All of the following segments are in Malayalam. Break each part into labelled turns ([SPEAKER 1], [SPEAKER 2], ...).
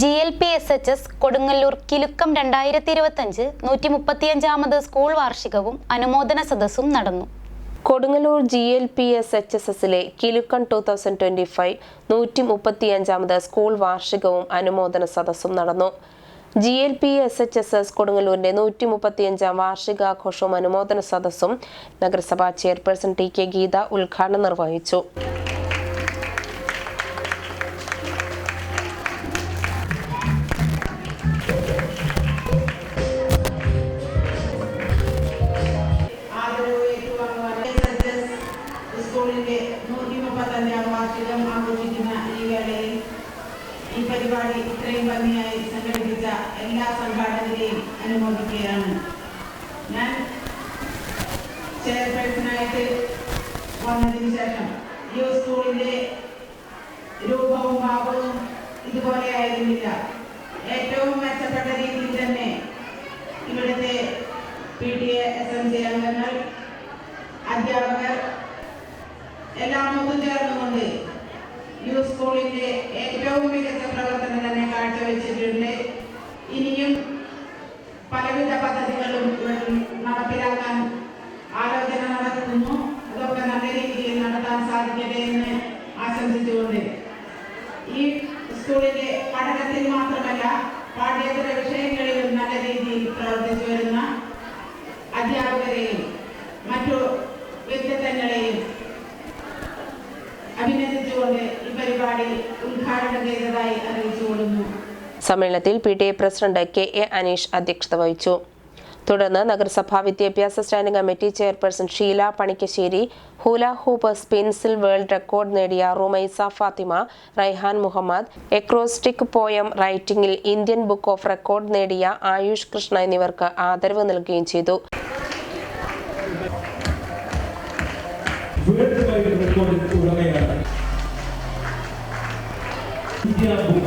[SPEAKER 1] G L P S H S Kodungallur Kilukkam രണ്ടായിരത്തി ഇരുപത്തഞ്ച് നൂറ്റി മുപ്പത്തിയഞ്ചാമത് സ്കൂൾ വാർഷികവും അനുമോദന സദസ്സും നടന്നു.
[SPEAKER 2] Kodungallur G L P S H S എസിലെ Kilukkam two thousand twenty five നൂറ്റി മുപ്പത്തിയഞ്ചാമത് സ്കൂൾ വാർഷികവും അനുമോദന സദസ്സും നടന്നു. G L P S H S S കൊടുങ്ങല്ലൂരിന്റെ നൂറ്റി മുപ്പത്തിയഞ്ചാം വാർഷികാഘോഷവും അനുമോദന സദസ്സും നഗരസഭാ ചെയർപേഴ്സൺ ടി കെ ഗീത ഉദ്ഘാടനം നിർവഹിച്ചു.
[SPEAKER 3] സ്കൂളിന്റെ നൂറ്റി മുപ്പത്തഞ്ചാം വാർഷികം ആഘോഷിക്കുന്ന ഈ വേളയിൽ ഈ പരിപാടി ഇത്രയും ഭംഗിയായി സംഘടിപ്പിച്ച എല്ലാ സംഘാടകരെയും അനുമോദിക്കുകയാണ്. ഞാൻ ചെയർപേഴ്സണായിട്ട് വന്നതിന് ശേഷം ഈ സ്കൂളിന്റെ രൂപവും ഭാവവും ഇതുപോലെ ആയിരുന്നില്ല. ഏറ്റവും മെച്ചപ്പെട്ട രീതിയിൽ തന്നെ ഇവിടുത്തെ P T A S M C അംഗങ്ങൾ അധ്യാപകർ എല്ലാം ഒത്തുചേർന്നുകൊണ്ട് യു സ്കൂളിന്റെ ഏറ്റവും മികച്ച പ്രവർത്തനം തന്നെ കാഴ്ചവെച്ചിട്ടുണ്ട്. ഇനിയും പലവിധ പദ്ധതികളും നടപ്പിലാക്കാൻ ആലോചന നടത്തുന്നു. അതൊക്കെ നല്ല രീതിയിൽ നടത്താൻ സാധിക്കട്ടെ എന്ന് ആശംസിച്ചുകൊണ്ട് ഈ സ്കൂളിന്റെ പഠനത്തിൽ മാത്രമല്ല പരിപാടി ഉദ്ഘാടനം ചെയ്തതായി അറിയിച്ചുകൊള്ളുന്നു
[SPEAKER 2] സമ്മേളനത്തിൽ P T A president K A Aneesh അധ്യക്ഷത വഹിച്ചു. തുടർന്ന് നഗരസഭാ വിദ്യാഭ്യാസ standing committee chairperson Sheela Panikkassery hula hoop സ്പിൻസിൽ world record നേടിയ റുമൈസ ഫാത്തിമ റൈഹാൻ മുഹമ്മദ് എക്രോസ്റ്റിക് പോയം റൈറ്റിംഗിൽ ഇന്ത്യൻ ബുക്ക് ഓഫ് റെക്കോർഡ് നേടിയ ആയുഷ് കൃഷ്ണ എന്നിവർക്ക് ആദരവ് നൽകുകയും ചെയ്തു.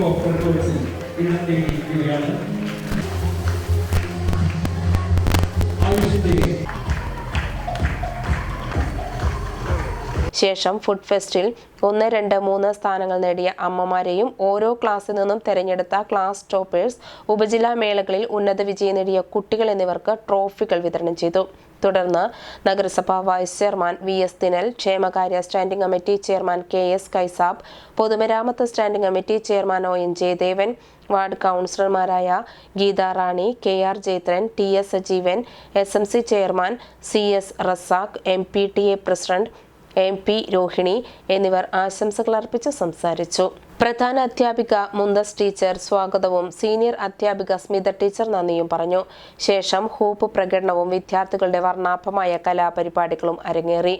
[SPEAKER 4] ഓഫ് കൺട്രോൾസിൽ
[SPEAKER 2] ശേഷം ഫുഡ് ഫെസ്റ്റിൽ ഒന്ന് രണ്ട് മൂന്ന് സ്ഥാനങ്ങൾ നേടിയ അമ്മമാരെയും ഓരോ ക്ലാസ്സിൽ നിന്നും തെരഞ്ഞെടുത്ത ക്ലാസ് ടോപ്പേഴ്സ് ഉപജില്ലാ മേളകളിൽ ഉന്നത വിജയം നേടിയ കുട്ടികൾ എന്നിവർക്ക് ട്രോഫികൾ വിതരണം ചെയ്തു. തുടർന്ന് നഗരസഭാ vice chairman V S Dinal ക്ഷേമകാര്യ standing committee chairman K S Kaisab പൊതുമരാമത്ത് standing committee chairman O N Jayadevan ward കൗൺസിലർമാരായ Geetha Rani K R Jayathran T S Sajeevan S M C chairman C S Razak M P T A president M P Rohini എന്നിവർ ആശംസകൾ അർപ്പിച്ച് സംസാരിച്ചു. പ്രധാന അധ്യാപിക മുന്തസ് ടീച്ചർ സ്വാഗതവും സീനിയർ അധ്യാപിക സ്മിത ടീച്ചർ നന്ദിയും പറഞ്ഞു. ശേഷം ഹോപ്പ് പ്രകടനവും വിദ്യാർത്ഥികളുടെ വർണാഭമായ കലാപരിപാടികളും അരങ്ങേറി.